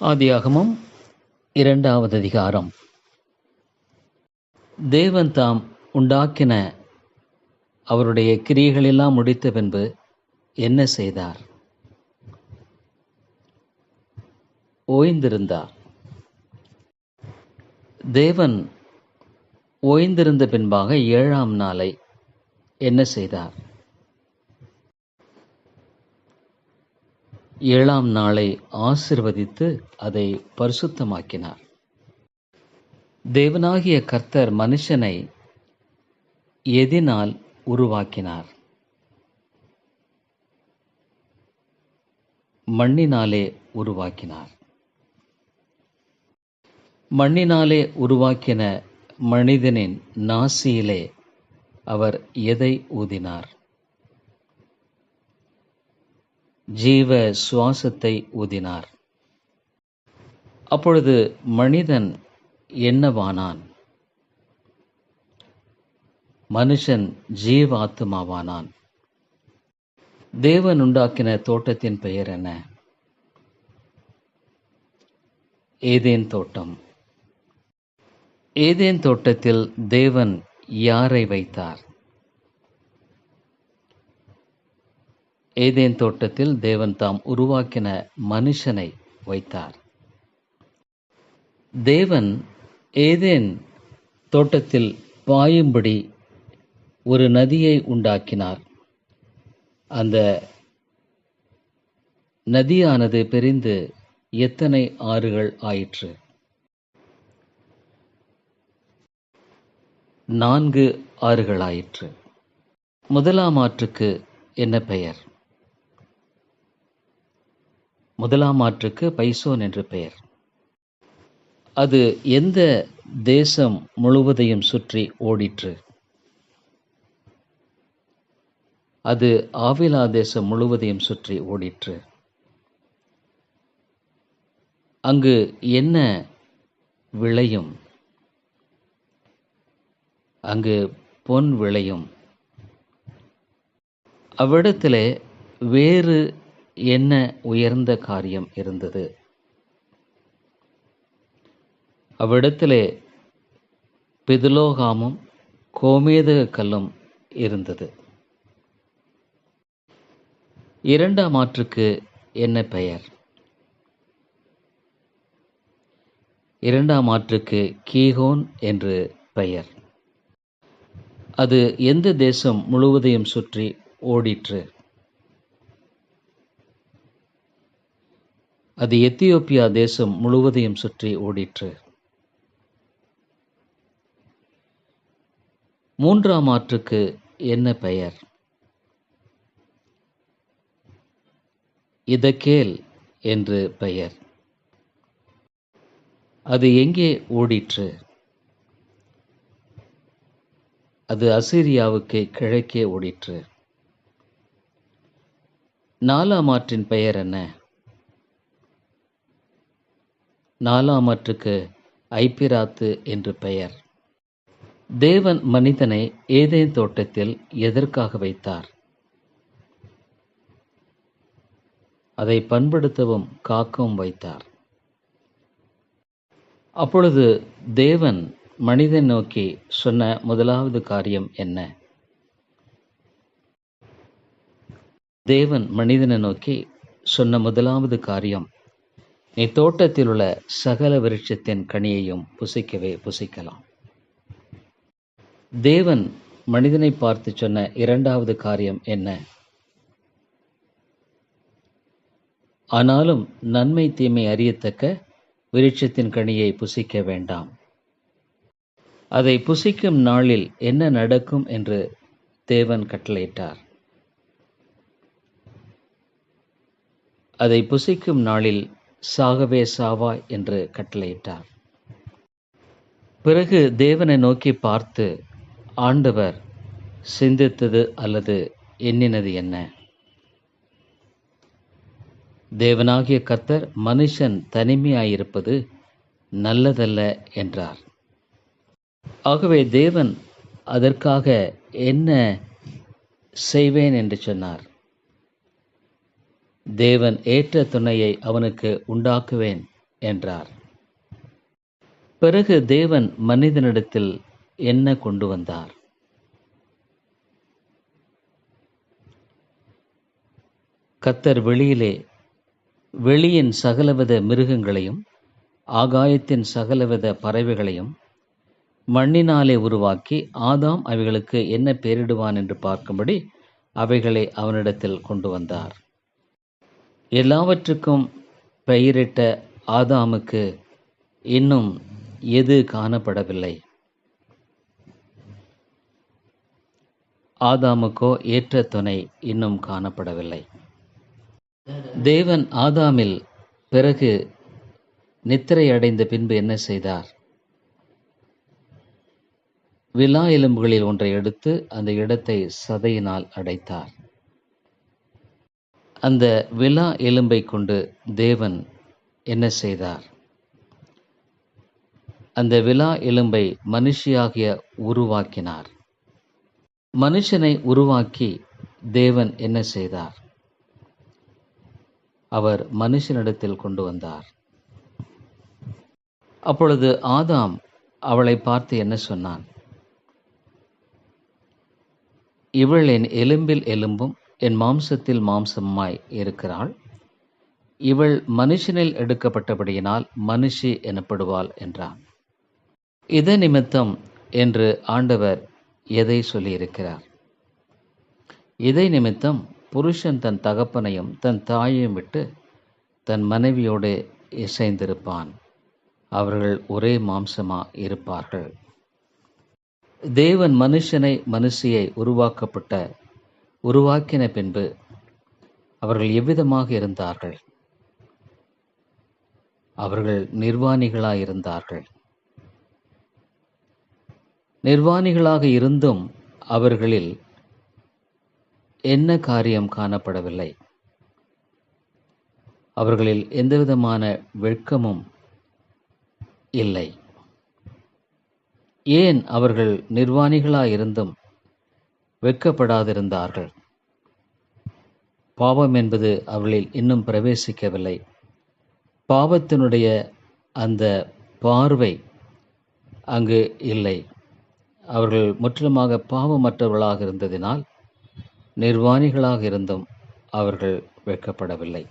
ஆதியாகமம் இரண்டாவது அதிகாரம். தேவன் தாம் உண்டாக்கின அவருடைய கிரியைகளெல்லாம் முடித்த பின்பு என்ன செய்தார்? ஓய்ந்திருந்தார். தேவன் ஓய்ந்திருந்த பின்பாக ஏழாம் நாளை என்ன செய்தார்? ஏழாம் நாளை ஆசிர்வதித்து அதை பரிசுத்தமாக்கினார். தேவனாகிய கர்த்தர் மனுஷனை எதினால் உருவாக்கினார். மண்ணினாலே உருவாக்கினார். மண்ணினாலே உருவாக்கின மனிதனின் நாசியிலே அவர் எதை ஊதினார்? ஜீவ சுவாசத்தை ஊதினார். அப்பொழுது மனிதன் என்னவானான்? மனுஷன் ஜீவாத்மாவானான். தேவன் உண்டாக்கின தோட்டத்தின் பெயர் என்ன? ஏதேன் தோட்டம். ஏதேன் தோட்டத்தில் தேவன் யாரை வைத்தார்? ஏதேன் தோட்டத்தில் தேவன் தாம் உருவாக்கின மனுஷனை வைத்தார். தேவன் ஏதேன் தோட்டத்தில் பாயும்படி ஒரு நதியை உண்டாக்கினார். அந்த நதியானது பிரிந்து எத்தனை ஆறுகள் ஆயிற்று? நான்கு ஆறுகளாயிற்று முதலாம் ஆற்றுக்கு என்ன பெயர்? முதலாம் ஆற்றுக்கு பைசோன் என்று பெயர். அது எந்த தேசம் முழுவதையும் சுற்றி ஓடிற்று? அது ஆவிலா தேசம் முழுவதையும் சுற்றி ஓடிற்று. அங்கு என்ன விளையும்? அங்கு பொன் விளையும். அவ்விடத்திலே வேறு என்ன உயர்ந்த காரியம் இருந்தது? அவ்விடத்திலே பிதுலோகாமும் கோமேதக கல்லும் இருந்தது. இரண்டாம் ஆற்றுக்கு என்ன பெயர்? இரண்டாம் ஆற்றுக்கு கீகோன் என்று பெயர். அது எந்த தேசம் முழுவதையும் சுற்றி ஓடிற்று? அது எத்தியோப்பியா தேசம் முழுவதையும் சுற்றி ஓடிற்று. மூன்றாம் ஆற்றுக்கு என்ன பெயர்? இதக்கேல் என்று பெயர். அது எங்கே ஓடிற்று? அது அசிரியாவுக்கு கிழக்கே ஓடிற்று. நாலாம் ஆற்றின் பெயர் என்ன? நாலாம் ஆற்றுக்கு ஐப்பிராத்து என்று பெயர். தேவன் மனிதனை ஏதேன் தோட்டத்தில் எதற்காக வைத்தார்? அதை பண்படுத்தவும் காக்கவும் வைத்தார். அப்பொழுது தேவன் மனிதன் நோக்கி சொன்ன முதலாவது காரியம் என்ன? தேவன் மனிதனை நோக்கி சொன்ன முதலாவது காரியம் நீ தோட்டத்தில் உள்ள சகல விருட்சத்தின் கனியையும் புசிக்கவே புசிக்கலாம். தேவன் மனிதனை பார்த்து சொன்ன இரண்டாவது காரியம் என்ன? ஆனாலும் நன்மை தீமை அறியத்தக்க விருட்சத்தின் கனியை புசிக்க வேண்டாம். அதை புசிக்கும் நாளில் என்ன நடக்கும் என்று தேவன் கட்டளையிட்டார். அதை புசிக்கும் நாளில் சாகவே சாவா என்று கட்டளையிட்டார். பிறகு தேவனை நோக்கி பார்த்து ஆண்டவர் சிந்தித்தது அல்லது எண்ணினது என்ன? தேவனாகிய கர்த்தர் மனுஷன் தனிமையாயிருப்பது நல்லதல்ல என்றார். ஆகவே தேவன் அதற்காக என்ன செய்வேன்? என்று சொன்னார். தேவன் ஏற்ற துணையை அவனுக்கு உண்டாக்குவேன் என்றார். பிறகு தேவன் மனிதனிடத்தில் என்ன கொண்டு வந்தார்? கத்தர் வெளியிலே வெளியின் சகலவித மிருகங்களையும் ஆகாயத்தின் சகலவித பறவைகளையும் மண்ணினாலே உருவாக்கி ஆதாம் அவைகளுக்கு என்ன பெயரிடுவான் என்று பார்க்கும்படி அவைகளை அவனிடத்தில் கொண்டு வந்தார். எல்லாவற்றுக்கும் பெயரிட்ட ஆதாமுக்கு இன்னும் எது காணப்படவில்லை? ஆதாமுக்கோ ஏற்ற துணை இன்னும் காணப்படவில்லை. தேவன் ஆதாமில் பிறகு நித்திரை அடைந்த பின்பு என்ன செய்தார்? விழா எலும்புகளில் ஒன்றை எடுத்து அந்த இடத்தை சதையினால் அடைத்தார். அந்த விலா எலும்பை கொண்டு தேவன் என்ன செய்தார்? அந்த விலா எலும்பை மனுஷியாகிய உருவாக்கினார். மனுஷனை உருவாக்கி தேவன் என்ன செய்தார்? அவர் மனுஷனிடத்தில் கொண்டு வந்தார். அப்பொழுது ஆதாம் அவளை பார்த்து என்ன சொன்னான்? இவள் என் எலும்பில் எலும்பும் என் மாம்சத்தில் மாம்சமாய் இருக்கிறாள். இவள் மனுஷனில் எடுக்கப்பட்டபடியினால் மனுஷி எனப்படுவாள் என்றான். இத நிமித்தம் என்று ஆண்டவர் எதை சொல்லியிருக்கிறார்? இதை நிமித்தம் புருஷன் தன் தகப்பனையும் தன் தாயையும் விட்டு தன் மனைவியோடு இசைந்திருப்பான். அவர்கள் ஒரே மாம்சமா இருப்பார்கள். தேவன் மனுஷனை மனுஷியை உருவாக்கப்பட்ட உருவாக்கின பின்பு அவர்கள் எவ்விதமாக இருந்தார்கள்? அவர்கள் நிர்வாணிகளாயிருந்தார்கள். நிர்வாணிகளாக இருந்தும் அவர்களில் என்ன காரியம் காணப்படவில்லை? அவர்களில் எந்தவிதமான வெட்கமும் இல்லை. ஏன் அவர்கள் நிர்வாணிகளாயிருந்தும் வெட்கப்படாதிருந்தார்கள். பாவம் என்பது அவளில் இன்னும் பிரவேசிக்கவில்லை. பாவத்தினுடைய அந்த பார்வை அங்கு இல்லை. அவர்கள் முற்றிலுமாக பாவமற்றவர்களாக இருந்ததினால் நிர்வாணிகளாக இருந்தும் அவர்கள் வெட்கப்படவில்லை.